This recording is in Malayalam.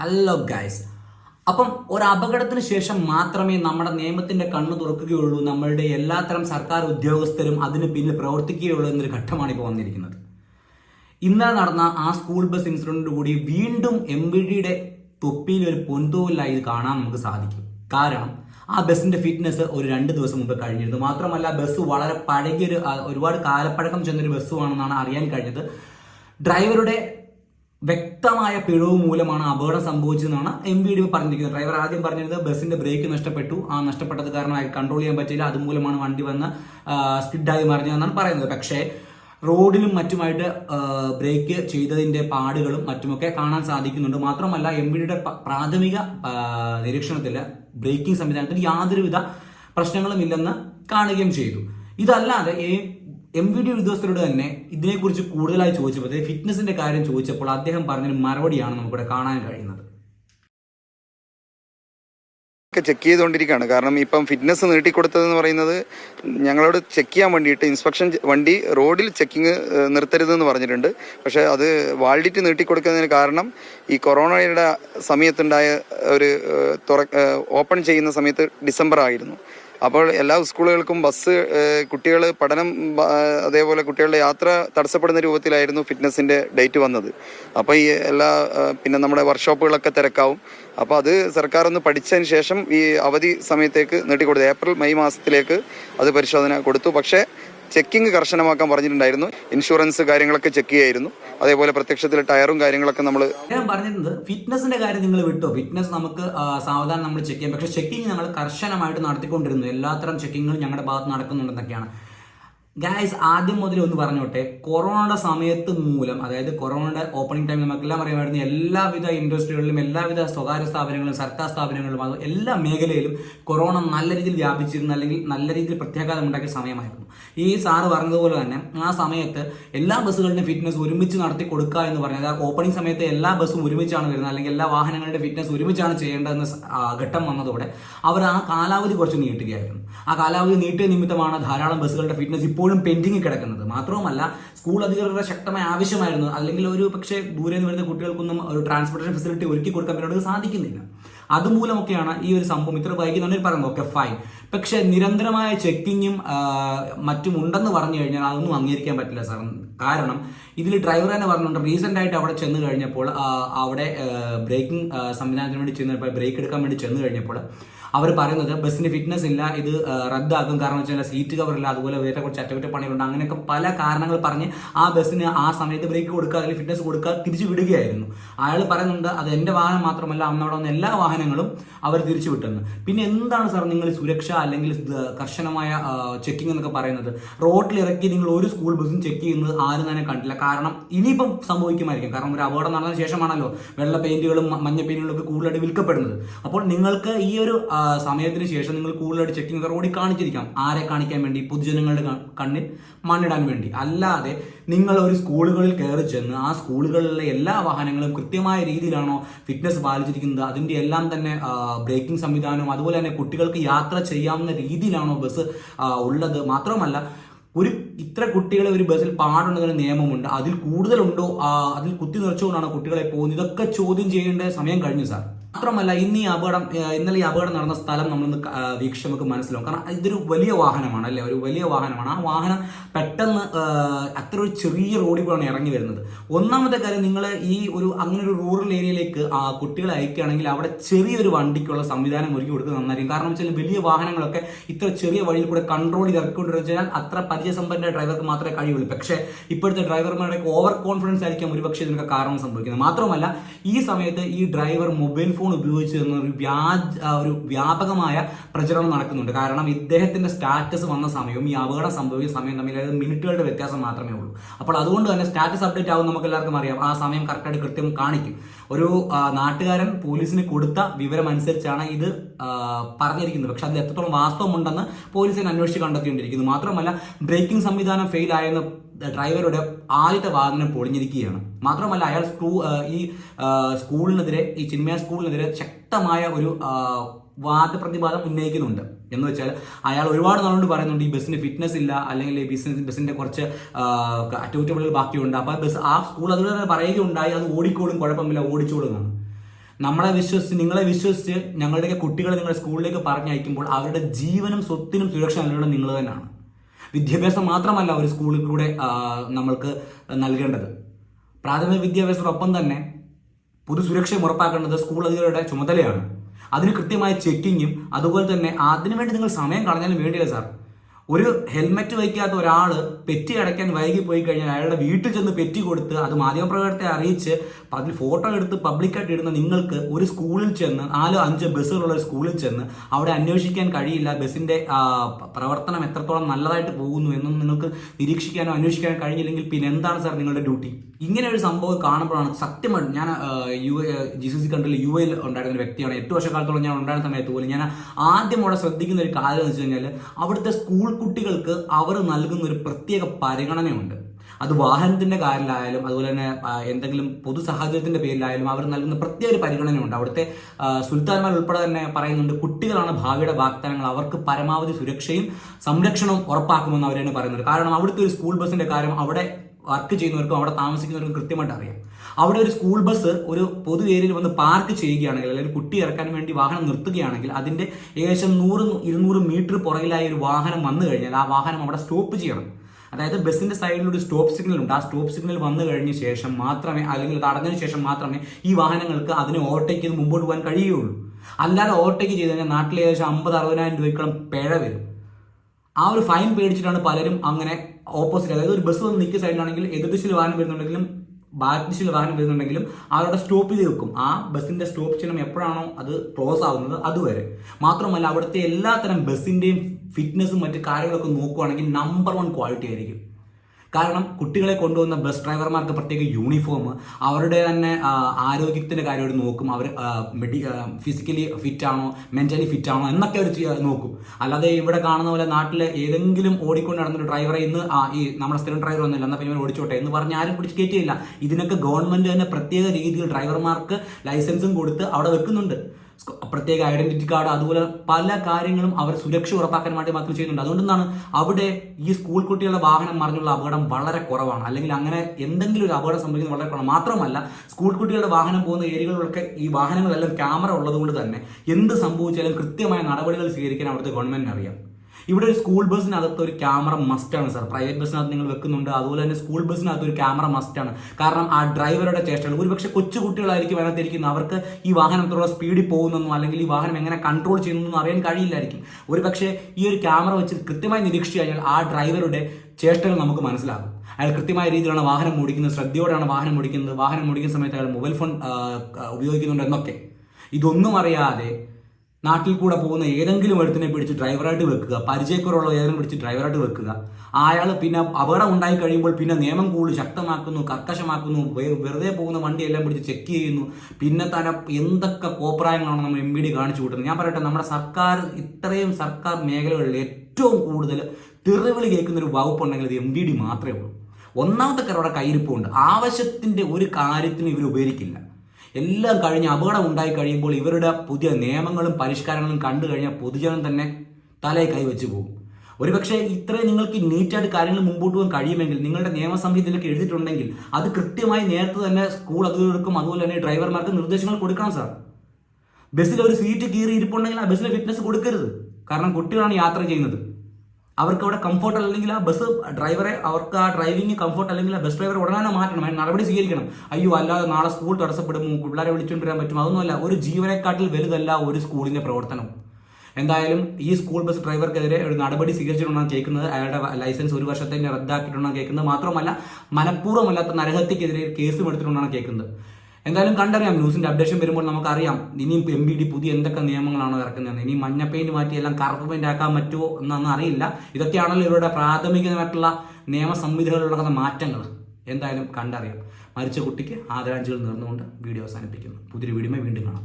ഹലോ ഗൈസ് അപ്പം ഒരു അപകടത്തിന് ശേഷം മാത്രമേ നമ്മുടെ നിയമത്തിന്റെ കണ്ണ് തുറക്കുകയുള്ളൂ. നമ്മളുടെ എല്ലാത്തരം സർക്കാർ ഉദ്യോഗസ്ഥരും അതിന് പിന്നിൽ പ്രവർത്തിക്കുകയുള്ളൂ എന്നൊരു ഘട്ടമാണ് ഇപ്പോൾ വന്നിരിക്കുന്നത്. ഇന്നലെ നടന്ന ആ സ്കൂൾ ബസ് ഇൻസിഡന്റിൽ കൂടി വീണ്ടും എം വി ഡിയുടെ തൊപ്പിയിൽ ഒരു പൊന്തൂവിലായി ഇത് കാണാൻ നമുക്ക് സാധിക്കും. കാരണം ആ ബസ്സിന്റെ ഫിറ്റ്നസ് ഒരു രണ്ട് ദിവസം മുമ്പ് കഴിഞ്ഞിരുന്നു. മാത്രമല്ല ബസ് വളരെ പഴകിയൊരു ഒരുപാട് കാലപ്പഴക്കം ചെന്നൊരു ബസ്സുമാണെന്നാണ് അറിയാൻ കഴിഞ്ഞത്. ഡ്രൈവറുടെ വ്യക്തമായ പിഴവ് മൂലമാണ് അപകടം സംഭവിച്ചതെന്നാണ് എം വി ഡി പറഞ്ഞിരിക്കുന്നത്. ഡ്രൈവർ ആദ്യം പറഞ്ഞിരുന്നത് ബസ്സിന്റെ ബ്രേക്ക് നഷ്ടപ്പെട്ടു. ആ നഷ്ടപ്പെട്ടത് കാരണം കൺട്രോൾ ചെയ്യാൻ പറ്റിയില്ല. അതുമൂലമാണ് വണ്ടി വന്ന് സ്കിഡായി മറിഞ്ഞതെന്നാണ് പറയുന്നത്. പക്ഷേ റോഡിലും മറ്റുമായിട്ട് ബ്രേക്ക് ചെയ്തതിന്റെ പാടുകളും മറ്റുമൊക്കെ കാണാൻ സാധിക്കുന്നുണ്ട്. മാത്രമല്ല എം വി ഡിയുടെ പ്രാഥമിക നിരീക്ഷണത്തിൽ ബ്രേക്കിംഗ് സംവിധാനത്തിൽ യാതൊരുവിധ പ്രശ്നങ്ങളും ഇല്ലെന്ന് കാണുകയും ചെയ്തു. ഇതല്ലാതെ എം വി ഡി ഉദ്യോഗസ്ഥരോട് തന്നെ ഇതിനെക്കുറിച്ച് കൂടുതലായി ചോദിച്ചപ്പോൾ ഫിറ്റ്നസിന്റെ കാര്യം ചോദിച്ചപ്പോൾ അദ്ദേഹം പറഞ്ഞൊരു മറുപടിയാണ് നമുക്കിവിടെ കാണാൻ കഴിയുന്നത്. ചെക്ക് ചെയ്തുകൊണ്ടിരിക്കുകയാണ്. കാരണം ഇപ്പം ഫിറ്റ്നസ് നീട്ടിക്കൊടുത്തതെന്ന് പറയുന്നത് ഞങ്ങളോട് ചെക്ക് ചെയ്യാൻ വേണ്ടിയിട്ട് ഇൻസ്പെക്ഷൻ വണ്ടി റോഡിൽ ചെക്കിങ് നിർത്തരുതെന്ന് പറഞ്ഞിട്ടുണ്ട്. പക്ഷേ അത് വാൾഡിറ്റ് നീട്ടിക്കൊടുക്കുന്നതിന് കാരണം ഈ കൊറോണയുടെ സമയത്തുണ്ടായ ഒരു തുറ ഓപ്പൺ ചെയ്യുന്ന സമയത്ത് ഡിസംബർ ആയിരുന്നു. അപ്പോൾ എല്ലാ സ്കൂളുകൾക്കും ബസ് കുട്ടികൾ പഠനം അതേപോലെ കുട്ടികളുടെ യാത്ര തടസ്സപ്പെടുന്ന രൂപത്തിലായിരുന്നു ഫിറ്റ്നസിന്റെ ഡേറ്റ് വന്നത്. അപ്പോൾ ഈ എല്ലാ പിന്നെ നമ്മുടെ വർക്ക്ഷോപ്പുകളൊക്കെ തിരക്കാവും. അപ്പോൾ അത് സർക്കാർ ഒന്ന് പഠിച്ചതിന് ശേഷം ഈ അവധി സമയത്തേക്ക് നീട്ടിക്കൊടുത്തു. ഏപ്രിൽ മെയ് മാസത്തിലേക്ക് അത് പരിശോധന കൊടുത്തു. പക്ഷേ ചെക്കിംഗ് കർശനമാക്കാൻ പറഞ്ഞിട്ടുണ്ടായിരുന്നു. ഇൻഷുറൻസ് കാര്യങ്ങളൊക്കെ ചെക്ക് ചെയ്യായിരുന്നു. അതേപോലെ പ്രത്യക്ഷത്തിൽ ടയറും കാര്യങ്ങളൊക്കെ നമ്മൾ ഞാൻ പറഞ്ഞിരുന്നത് ഫിറ്റ്നസിന്റെ കാര്യം നിങ്ങൾ വിട്ടോ? ഫിറ്റ്നസ് നമുക്ക് സാവധാനം നമ്മൾ ചെക്ക് ചെയ്യാം. പക്ഷേ ചെക്കിങ് നമ്മൾ കർശനമായിട്ട് നടത്തിക്കൊണ്ടിരുന്നു. എല്ലാത്തരം ചെക്കിങ്ങും ഞങ്ങളുടെ ഭാഗത്ത് നടക്കുന്നുണ്ടെന്നൊക്കെയാണ്. ഗായ്സ് ആദ്യം മുതൽ ഒന്ന് പറഞ്ഞോട്ടെ. കൊറോണയുടെ സമയത്ത് മൂലം അതായത് കൊറോണയുടെ ഓപ്പണിംഗ് ടൈം നമുക്കെല്ലാം അറിയാമായിരുന്നു എല്ലാവിധ ഇൻഡസ്ട്രികളിലും എല്ലാവിധ സ്വകാര്യ സ്ഥാപനങ്ങളും സർക്കാർ സ്ഥാപനങ്ങളിലും അത് എല്ലാ മേഖലയിലും കൊറോണ നല്ല രീതിയിൽ വ്യാപിച്ചിരുന്ന അല്ലെങ്കിൽ നല്ല രീതിയിൽ പ്രത്യാഘാതം ഉണ്ടാക്കിയ സമയമായിരുന്നു. ഈ സാറ് പറഞ്ഞതുപോലെ തന്നെ ആ സമയത്ത് എല്ലാ ബസ്സുകളുടെയും ഫിറ്റ്നസ് ഒരുമിച്ച് നടത്തി കൊടുക്കുക എന്ന് പറഞ്ഞത് ഓപ്പണിംഗ് സമയത്ത് എല്ലാ ബസ്സും ഒരുമിച്ചാണ് വരുന്നത് അല്ലെങ്കിൽ എല്ലാ വാഹനങ്ങളുടെ ഫിറ്റ്നസ് ഒരുമിച്ചാണ് ചെയ്യേണ്ടതെന്ന് ഘട്ടം വന്നതോടെ അവർ ആ കാലാവധി കുറച്ച് നീട്ടുകയായിരുന്നു. ആ കാലാവധി നീട്ടിയ നിമിത്തമാണ് ധാരാളം ബസ്സുകളുടെ ഫിറ്റ്നസ് ഇപ്പോഴും പെൻഡിങ് കിടക്കുന്നത്. മാത്രവുമല്ല സ്കൂൾ അധികൃതരുടെ ശക്തമായ ആവശ്യമായിരുന്നു. അല്ലെങ്കിൽ ഒരു പക്ഷേ ദൂരെ നിന്ന് വരുന്ന കുട്ടികൾക്കൊന്നും ഒരു ട്രാൻസ്പോർട്ടേഷൻ ഫെസിലിറ്റി ഒരുക്കി കൊടുക്കാൻ വേണ്ടി സാധിക്കുന്നില്ല. അതുമൂലമൊക്കെയാണ് ഈ ഒരു സംഭവം. ഇത്ര വൈകുന്നതിന് പറയുന്നത് ഓക്കെ ഫൈൻ പക്ഷേ നിരന്തരമായ ചെക്കിങ്ങും മറ്റും ഉണ്ടെന്ന് പറഞ്ഞു കഴിഞ്ഞാൽ അതൊന്നും അംഗീകരിക്കാൻ പറ്റില്ല സാർ കാരണം ഇതിൽ ഡ്രൈവർ തന്നെ പറഞ്ഞിട്ടുണ്ട്. റീസെന്റ് ആയിട്ട് അവിടെ ചെന്ന് കഴിഞ്ഞപ്പോൾ അവിടെ ബ്രേക്കിംഗ് സംവിധാനത്തിന് വേണ്ടി ചെന്ന് ബ്രേക്ക് എടുക്കാൻ വേണ്ടി ചെന്ന് കഴിഞ്ഞപ്പോൾ അവർ പറയുന്നത് ബസ്സിന് ഫിറ്റ്നസ് ഇല്ല ഇത് റദ്ദാക്കും. കാരണം വെച്ചാൽ സീറ്റ് കവർ ഇല്ല അതുപോലെ വേറെ കുറച്ച് അറ്റകുറ്റപ്പണികളുണ്ട് അങ്ങനെയൊക്കെ പല കാരണങ്ങൾ പറഞ്ഞ് ആ ബസ്സിന് ആ സമയത്ത് ബ്രേക്ക് കൊടുക്കുക അല്ലെങ്കിൽ ഫിറ്റ്നസ് കൊടുക്കുക തിരിച്ചു വിടുകയായിരുന്നു. അയാൾ പറയുന്നുണ്ട് അത് എന്റെ വാഹനം മാത്രമല്ല അന്ന് അവിടെ വന്ന എല്ലാ വാഹനങ്ങളും അവർ തിരിച്ചു വിട്ടെന്ന് പിന്നെ എന്താണ് സാർ നിങ്ങൾ സുരക്ഷ അല്ലെങ്കിൽ കർശനമായ ചെക്കിംഗ് എന്നൊക്കെ പറയുന്നത്? റോഡിൽ ഇറക്കി നിങ്ങൾ ഒരു സ്കൂൾ ബസ്സും ചെക്ക് ചെയ്യുന്നത് ആരും തന്നെ കണ്ടില്ല. കാരണം ഇനിയിപ്പം സംഭവിക്കുമായിരിക്കും. കാരണം ഒരു അപകടം നടന്ന ശേഷമാണല്ലോ വെള്ള പെയിന്റുകളും മഞ്ഞ പെയിന്റുകളും ഒക്കെ കൂടുതലായിട്ട് വിൽക്കപ്പെടുന്നത്. അപ്പോൾ നിങ്ങൾക്ക് ഈ ഒരു സമയത്തിന് ശേഷം നിങ്ങൾ കൂടുതലായിട്ട് ചെക്കിംഗ് റോഡിൽ കാണിച്ചിരിക്കാം. ആരെ കാണിക്കാൻ വേണ്ടി? പൊതുജനങ്ങളുടെ കണ്ണിൽ മണ്ണിടാൻ വേണ്ടി. അല്ലാതെ നിങ്ങൾ ഒരു സ്കൂളുകളിൽ കയറി ചെന്ന് ആ സ്കൂളുകളിലെ എല്ലാ വാഹനങ്ങളും കൃത്യമായ രീതിയിലാണോ ഫിറ്റ്നസ് പാലിച്ചിരിക്കുന്നത്? അതിന്റെ എല്ലാം തന്നെ ബ്രേക്കിംഗ് സംവിധാനവും അതുപോലെ തന്നെ കുട്ടികൾക്ക് യാത്ര ചെയ്യാവുന്ന രീതിയിലാണോ ബസ് ഉള്ളത്? മാത്രമല്ല ഒരു ഇത്ര കുട്ടികളെ ഒരു ബസ്സിൽ പാടുന്നതിന് നിയമമുണ്ട്. അതിൽ കൂടുതലുണ്ടോ? അതിൽ കുത്തി നിറച്ചുകൊണ്ടാണ് കുട്ടികളെ പോകുന്നത്? ഇതൊക്കെ ചോദ്യം ചെയ്യേണ്ട സമയം കഴിഞ്ഞു സാർ. മാത്രമല്ല ഇന്ന് ഈ അപകടം ഇന്നലെ ഈ അപകടം നടന്ന സ്ഥലം നമ്മളൊന്ന് വീക്ഷിച്ച് നമുക്ക് മനസ്സിലാവും. കാരണം ഇതൊരു വലിയ വാഹനമാണ് അല്ലേ? ഒരു വലിയ വാഹനമാണ്. ആ വാഹനം പെട്ടെന്ന് അത്ര ഒരു ചെറിയ റോഡിൽ കൂടെയാണ് ഇറങ്ങി വരുന്നത്. ഒന്നാമത്തെ കാര്യം നിങ്ങൾ ഈ ഒരു അങ്ങനെ ഒരു റൂറൽ ഏരിയയിലേക്ക് കുട്ടികളെ അയക്കുകയാണെങ്കിൽ അവിടെ ചെറിയൊരു വണ്ടിക്കുള്ള സംവിധാനം ഒരുക്കി കൊടുക്കുന്നത് നന്നായിരിക്കും. കാരണം വെച്ചാൽ വലിയ വാഹനങ്ങളൊക്കെ ഇത്ര ചെറിയ വഴിയിൽ കൂടെ കൺട്രോൾ ചെയ്ത് ഇറക്കിക്കൊണ്ടിരുന്ന വെച്ചാൽ അത്ര പരിചയസമ്പന്ന ഡ്രൈവർക്ക് മാത്രമേ കഴിയുള്ളൂ. പക്ഷേ ഇപ്പോഴത്തെ ഡ്രൈവർമാരുടെ ഓവർ കോൺഫിഡൻസ് ആയിരിക്കാം ഒരുപക്ഷെ ഇതിനൊക്കെ കാരണം സംഭവിക്കുന്നത്. മാത്രമല്ല ഈ സമയത്ത് ഈ ഡ്രൈവർ മൊബൈൽ ഫോൺ ഉപയോഗിച്ച് എന്ന ഒരു വ്യാജ ഒരു വ്യാപകമായ പ്രചരണം നടക്കുന്നുണ്ട്. കാരണം ഇദ്ദേഹത്തിന്റെ സ്റ്റാറ്റസ് വന്ന സമയവും ഈ അപകടം സംഭവിച്ച സമയം തമ്മിൽ അതായത് മിനിറ്റുകളുടെ വ്യത്യാസം മാത്രമേ ഉള്ളൂ. അപ്പോൾ അതുകൊണ്ട് തന്നെ സ്റ്റാറ്റസ് അപ്ഡേറ്റ് ആവും നമുക്ക് എല്ലാവർക്കും അറിയാം. ആ സമയം കറക്റ്റായിട്ട് കൃത്യം കാണിക്കും. ഒരു നാട്ടുകാരൻ പോലീസിന് കൊടുത്ത വിവരം അനുസരിച്ചാണ് ഇത് പറഞ്ഞിരിക്കുന്നത്. പക്ഷെ അതിൽ എത്രത്തോളം വാസ്തവമുണ്ടെന്ന് പോലീസിനെ അന്വേഷിച്ച് കണ്ടെത്തിക്കൊണ്ടിരിക്കുന്നു. മാത്രമല്ല ബ്രേക്കിംഗ് സംവിധാനം ഫെയിൽ ആയെന്ന് ഡ്രൈവറുടെ ആദ്യത്തെ വാഹനം പൊളിഞ്ഞിരിക്കുകയാണ്. മാത്രമല്ല അയാൾ സ്ക്രൂ ഈ സ്കൂളിനെതിരെ ഈ ചിന്മയ സ്കൂളിനെതിരെ ശക്തമായ ഒരു വാദപ്രതിവാദം ഉന്നയിക്കുന്നുണ്ട്. എന്ന് വെച്ചാൽ അയാൾ ഒരുപാട് നാളുകൊണ്ട് പറയുന്നുണ്ട് ഈ ബസ്സിന് ഫിറ്റ്നസ് ഇല്ല അല്ലെങ്കിൽ ഈ ബിസിനസ് ബസ്സിന്റെ കുറച്ച് അറ്റകുറ്റപ്പണികൾ ബാക്കിയുണ്ട്. അപ്പോൾ ബസ് ആ സ്കൂൾ അതുപോലെ പറയുകയുണ്ടായി അത് ഓടിക്കോളും കുഴപ്പമില്ല ഓടിച്ചോളും എന്നാണ് നമ്മളെ വിശ്വസിച്ച് നിങ്ങളെ വിശ്വസിച്ച് ഞങ്ങളുടെ കുട്ടികളെ നിങ്ങളുടെ സ്കൂളിലേക്ക് പറഞ്ഞയക്കുമ്പോൾ അവരുടെ ജീവനും സ്വത്തിനും സുരക്ഷ നൽകേണ്ടത് നിങ്ങൾ തന്നെയാണ്. വിദ്യാഭ്യാസം മാത്രമല്ല ഒരു സ്കൂളിലൂടെ നമ്മൾക്ക് നൽകേണ്ടത്. പ്രാഥമിക വിദ്യാഭ്യാസത്തോടൊപ്പം തന്നെ പൊതുസുരക്ഷയും ഉറപ്പാക്കേണ്ടത് സ്കൂൾ അധികാരിയുടെ ചുമതലയാണ്. അതിന് കൃത്യമായ ചെക്കിങ്ങും അതുപോലെ തന്നെ അതിനുവേണ്ടി നിങ്ങൾ സമയം കളഞ്ഞാലും വേണ്ടിയില്ല സാർ. ഒരു ഹെൽമെറ്റ് വയ്ക്കാത്ത ഒരാൾ പെറ്റി അടയ്ക്കാൻ വൈകി പോയി കഴിഞ്ഞാൽ അയാളുടെ വീട്ടിൽ ചെന്ന് പെറ്റി കൊടുത്ത് അത് മാധ്യമപ്രവർത്തകത്തെ അറിയിച്ച് അതിൽ ഫോട്ടോ എടുത്ത് പബ്ലിക്കായിട്ട് ഇടുന്ന നിങ്ങൾക്ക് ഒരു സ്കൂളിൽ ചെന്ന് നാലോ അഞ്ചോ ബസ്സുകളുള്ള ഒരു സ്കൂളിൽ ചെന്ന് അവിടെ അന്വേഷിക്കാൻ കഴിയില്ല ബസ്സിന്റെ പ്രവർത്തനം എത്രത്തോളം നല്ലതായിട്ട് പോകുന്നു എന്നും നിങ്ങൾക്ക് നിരീക്ഷിക്കാനോ അന്വേഷിക്കാനോ കഴിഞ്ഞില്ലെങ്കിൽ പിന്നെ എന്താണ് സാർ നിങ്ങളുടെ ഡ്യൂട്ടി? ഇങ്ങനെ ഒരു സംഭവം കാണുമ്പോഴാണ് സത്യമായിട്ട് ഞാൻ യു ജി സി സി കൺട്രിയിൽ യു എയിൽ ഉണ്ടായിരുന്ന വ്യക്തിയാണ്. എട്ട് വർഷക്കാലത്തോളം ഞാൻ ഉണ്ടായിരുന്ന സമയത്ത് പോലും ഞാൻ ആദ്യം അവിടെ ശ്രദ്ധിക്കുന്ന ഒരു കാര്യം എന്ന് വെച്ച് കഴിഞ്ഞാൽ അവിടുത്തെ സ്കൂൾ കുട്ടികൾക്ക് അവർ നൽകുന്ന ഒരു പ്രത്യേക പരിഗണനയുണ്ട്. അത് വാഹനത്തിന്റെ കാര്യത്തിലായാലും അതുപോലെ തന്നെ എന്തെങ്കിലും പൊതു സാഹചര്യത്തിന്റെ പേരിലായാലും അവർ നൽകുന്ന പ്രത്യേക ഒരു പരിഗണനയുണ്ട്. അവിടുത്തെ സുൽത്താൻമാർ ഉൾപ്പെടെ തന്നെ പറയുന്നുണ്ട് കുട്ടികളാണ് ഭാവിയുടെ വാഗ്ദാനങ്ങൾ. അവർക്ക് പരമാവധി സുരക്ഷയും സംരക്ഷണവും ഉറപ്പാക്കുമെന്ന് തന്നെ പറയുന്നത് കാരണം അവിടുത്തെ ഒരു സ്കൂൾ ബസ്സിന്റെ കാര്യം അവിടെ വർക്ക് ചെയ്യുന്നവർക്കും അവിടെ താമസിക്കുന്നവർക്കും കൃത്യമായിട്ട് അറിയാം. അവിടെ ഒരു സ്കൂൾ ബസ് ഒരു പൊതു ഏരിയയിൽ വന്ന് പാർക്ക് ചെയ്യുകയാണെങ്കിൽ അല്ലെങ്കിൽ കുട്ടി ഇറക്കാൻ വേണ്ടി വാഹനം നിർത്തുകയാണെങ്കിൽ അതിന്റെ ഏകദേശം നൂറ് ഇരുന്നൂറ് മീറ്റർ പുറകിലായി ഒരു വാഹനം വന്നു കഴിഞ്ഞാൽ ആ വാഹനം അവിടെ സ്റ്റോപ്പ് ചെയ്യണം. അതായത് ബസ്സിന്റെ സൈഡിൽ ഒരു സ്റ്റോപ്പ് സിഗ്നൽ ഉണ്ട്. ആ സ്റ്റോപ്പ് സിഗ്നൽ വന്നു കഴിഞ്ഞ ശേഷം മാത്രമേ അല്ലെങ്കിൽ തടഞ്ഞതിന് ശേഷം മാത്രമേ ഈ വാഹനങ്ങൾക്ക് അതിനെ ഓവർടേക്ക് ചെയ്ത് മുമ്പോട്ട് പോകാൻ കഴിയുകയുള്ളൂ. അല്ലാതെ ഓവർടേക്ക് ചെയ്ത് കഴിഞ്ഞാൽ നാട്ടിൽ ഏകദേശം അമ്പത് അറുപതിനായിരം രൂപയ്ക്കോളം പിഴ വരും. ആ ഒരു ഫൈൻ പേടിച്ചിട്ടാണ് പലരും അങ്ങനെ ഓപ്പോസിറ്റ് അതായത് ഒരു ബസ് വന്ന് നിൽക്കുന്ന സൈഡിലാണെങ്കിൽ എതിർദിശയിൽ വാഹനം വരുന്നുണ്ടെങ്കിലും ദിശയിൽ വാഹനം വരുന്നുണ്ടെങ്കിലും അവരുടെ സ്റ്റോപ്പ് ചെയ്ത് വെക്കും ആ ബസ്സിന്റെ സ്റ്റോപ്പ് ചിഹ്നം എപ്പോഴാണോ അത് ക്ലോസ് ആവുന്നത് അതുവരെ. മാത്രമല്ല അവിടുത്തെ എല്ലാത്തരം ബസ്സിന്റെയും ഫിറ്റ്നസ്സും മറ്റു കാര്യങ്ങളൊക്കെ നോക്കുവാണെങ്കിൽ നമ്പർ വൺ ക്വാളിറ്റി ആയിരിക്കും. കാരണം കുട്ടികളെ കൊണ്ടുവന്ന ബസ് ഡ്രൈവർമാർക്ക് പ്രത്യേക യൂണിഫോം അവരുടെ തന്നെ ആരോഗ്യത്തിന്റെ കാര്യം നോക്കും. അവർ മെഡി ഫിസിക്കലി ഫിറ്റാണോ മെന്റലി ഫിറ്റാണോ എന്നൊക്കെ അവർ നോക്കും. അല്ലാതെ ഇവിടെ കാണുന്ന പോലെ നാട്ടിലെ ഏതെങ്കിലും ഓടിക്കൊണ്ട് നടന്നൊരു ഡ്രൈവറെ ഇന്ന് ഈ നമ്മുടെ സ്ഥിരം ഡ്രൈവർ ഒന്നുമില്ല എന്നാൽ പിന്നെ ഓടിച്ചോട്ടെ എന്ന് പറഞ്ഞ് ആരും പിടിച്ച് കയറ്റിയില്ല ഇതിനൊക്കെ ഗവൺമെന്റ് തന്നെ പ്രത്യേക രീതിയിൽ ഡ്രൈവർമാർക്ക് ലൈസൻസും കൊടുത്ത് അവിടെ വെക്കുന്നുണ്ട്. പ്രത്യേക ഐഡന്റിറ്റി കാർഡ് അതുപോലെ പല കാര്യങ്ങളും അവർ സുരക്ഷ ഉറപ്പാക്കാൻ വേണ്ടി മാത്രം ചെയ്യുന്നുണ്ട്. അതുകൊണ്ടെന്നാണ് അവിടെ ഈ സ്കൂൾ കുട്ടികളുടെ വാഹനം മറിഞ്ഞുള്ള അപകടം വളരെ കുറവാണ്. അല്ലെങ്കിൽ അങ്ങനെ എന്തെങ്കിലും ഒരു അപകടം സംഭവിക്കുന്നത് വളരെ കുറവാണ്. മാത്രമല്ല സ്കൂൾ കുട്ടികളുടെ വാഹനം പോകുന്ന ഏരിയകളിലൊക്കെ ഈ വാഹനങ്ങളെല്ലാം ക്യാമറ ഉള്ളതുകൊണ്ട് തന്നെ എന്ത് സംഭവിച്ചാലും കൃത്യമായ നടപടികൾ സ്വീകരിക്കാൻ അവിടുത്തെ ഗവൺമെന്റിന് അറിയാം. ഇവിടെ ഒരു സ്കൂൾ ബസ്സിനകത്ത് ഒരു ക്യാമറ ആണ് സാർ പ്രൈവറ്റ് ബസ്സിനകത്ത് നിങ്ങൾ വെക്കുന്നുണ്ട്. അതുപോലെ തന്നെ സ്കൂൾ ബസ്സിനകത്ത് ഒരു ക്യാമറ മസ്റ്റ് ആണ്. കാരണം ആ ഡ്രൈവറുടെ ചേഷ്ടകൾ ഒരുപക്ഷെ കൊച്ചു കുട്ടികളായിരിക്കും അതിനകത്തിരിക്കുന്നത്. അവർക്ക് ഈ വാഹനം സ്പീഡിൽ പോകുന്നെന്നോ അല്ലെങ്കിൽ ഈ വാഹനം എങ്ങനെ കൺട്രോൾ ചെയ്യുന്നതെന്നോ അറിയാൻ കഴിയില്ലായിരിക്കും. ഒരു പക്ഷേ ഈ ഒരു ക്യാമറ വെച്ച് കൃത്യമായി നിരീക്ഷിച്ചു കഴിഞ്ഞാൽ ആ ഡ്രൈവറുടെ ചേഷ്ടകൾ നമുക്ക് മനസ്സിലാകും. അയാൾ കൃത്യമായ രീതിയിലാണ് വാഹനം ഓടിക്കുന്നത് ശ്രദ്ധയോടെയാണ് വാഹനം ഓടിക്കുന്നത്. വാഹനം ഓടിക്കുന്ന സമയത്ത് അയാൾ മൊബൈൽ ഫോൺ ഉപയോഗിക്കുന്നുണ്ട് എന്നൊക്കെ. ഇതൊന്നും അറിയാതെ നാട്ടിൽ കൂടെ പോകുന്ന ഏതെങ്കിലും എടുത്തിനെ പിടിച്ച് ഡ്രൈവറായിട്ട് വെക്കുക. പരിചയക്കുറവുള്ള ഏതെങ്കിലും പിടിച്ച് ഡ്രൈവറായിട്ട് വെക്കുക. അയാൾ പിന്നെ അപകടം ഉണ്ടായി കഴിയുമ്പോൾ പിന്നെ നിയമം കൂടുതൽ ശക്തമാക്കുന്നു കർക്കശമാക്കുന്നു വെറുതെ പോകുന്ന വണ്ടിയെല്ലാം പിടിച്ച് ചെക്ക് ചെയ്യുന്നു. പിന്നെ തന്നെ എന്തൊക്കെ കോപ്രായങ്ങളാണ് നമ്മൾ എം ബി ഡി കാണിച്ചു കൂട്ടുന്നത്. ഞാൻ പറയട്ടെ നമ്മുടെ സർക്കാർ ഇത്രയും സർക്കാർ മേഖലകളിൽ ഏറ്റവും കൂടുതൽ തെറിവിളി കേൾക്കുന്ന ഒരു വകുപ്പുണ്ടെങ്കിൽ ഇത് എം ബി ഡി മാത്രമേ ഉള്ളൂ. ഒന്നാമത്തെ കാര്യം അവിടെ കയ്യിരിപ്പുണ്ട്. ആവശ്യത്തിന്റെ ഒരു കാര്യത്തിന് ഇവർ ഉപകരിക്കില്ല. എല്ലാം കഴിഞ്ഞ് അപകടം ഉണ്ടായി കഴിയുമ്പോൾ ഇവരുടെ പുതിയ നിയമങ്ങളും പരിഷ്കാരങ്ങളും കണ്ടു കഴിഞ്ഞാൽ പൊതുജനം തന്നെ തലയിൽ കൈവച്ച് പോകും. ഒരുപക്ഷെ ഇത്രയും നിങ്ങൾക്ക് നീറ്റായിട്ട് കാര്യങ്ങൾ മുമ്പോട്ട് പോകാൻ കഴിയുമെങ്കിൽ നിങ്ങളുടെ നിയമസംഹിതയിലൊക്കെ എഴുതിയിട്ടുണ്ടെങ്കിൽ അത് കൃത്യമായി നേരത്തെ തന്നെ സ്കൂൾ അധികൃതർക്കും അതുപോലെ തന്നെ ഡ്രൈവർമാർക്ക് നിർദ്ദേശങ്ങൾ കൊടുക്കണം സാർ. ബസ്സിൽ ഒരു സീറ്റ് കീറി ഇരിപ്പുണ്ടെങ്കിൽ ആ ബസ്സിലെ ഫിറ്റ്നസ് കൊടുക്കരുത്. കാരണം കുട്ടികളാണ് യാത്ര ചെയ്യുന്നത്. അവർക്ക് അവിടെ കംഫോർട്ട് അല്ലെങ്കിൽ ആ ബസ് ഡ്രൈവറെ അവർക്ക് ആ ഡ്രൈവിംഗ് കംഫോർട്ട് അല്ലെങ്കിൽ ആ ബസ് ഡ്രൈവറെ ഉടനെ മാറ്റണം. അതിന് നടപടി സ്വീകരിക്കണം. അയ്യോ അല്ലാതെ നാളെ സ്കൂൾ തടസ്സപ്പെടും. പിള്ളേരെ വിളിച്ചുകൊണ്ട് വരാൻ പറ്റും. അതൊന്നുമല്ല. ഒരു ജീവനെക്കാട്ടിൽ വലുതല്ല ഒരു സ്കൂളിന്റെ പ്രവർത്തനം. എന്തായാലും ഈ സ്കൂൾ ബസ് ഡ്രൈവർക്കെതിരെ ഒരു നടപടി സ്വീകരിച്ചിട്ടുണ്ടെന്ന് കേൾക്കുന്നത്. അയാളുടെ ലൈസൻസ് ഒരു വർഷത്തേക്ക് റദ്ദാക്കിയിട്ടുണ്ടെന്ന് കേൾക്കുന്നത്. മാത്രമല്ല മനഃപൂർവമല്ലാത്ത നരഹത്യക്കെതിരെ കേസും എടുത്തിട്ടുണ്ടെന്നാണ് കേൾക്കുന്നത്. എന്തായാലും കണ്ടറിയാം ന്യൂസിന്റെ അപ്ഡേഷൻ വരുമ്പോൾ നമുക്കറിയാം. ഇനിയും എം ബി ഡി പുതിയ എന്തൊക്കെ നിയമങ്ങളാണ് ഇറക്കുന്നത് ഇനി മഞ്ഞ പെയിന്റ് മാറ്റി എല്ലാം കറുപ്പ് പെയിന്റ് ആക്കാൻ പറ്റുമോ എന്നൊന്നും അറിയില്ല. ഇതൊക്കെയാണല്ലോ ഇവരുടെ പ്രാഥമികമായിട്ടുള്ള നിയമ സംവിധാനങ്ങളിലുള്ള മാറ്റങ്ങൾ എന്തായാലും കണ്ടറിയാം. മരിച്ച കുട്ടിക്ക് ആദരാഞ്ജലികൾ നേർന്നുകൊണ്ട് വീഡിയോ അവസാനിപ്പിക്കുന്നു. പുതിയൊരു വീഡിയോ വീണ്ടും കാണാം.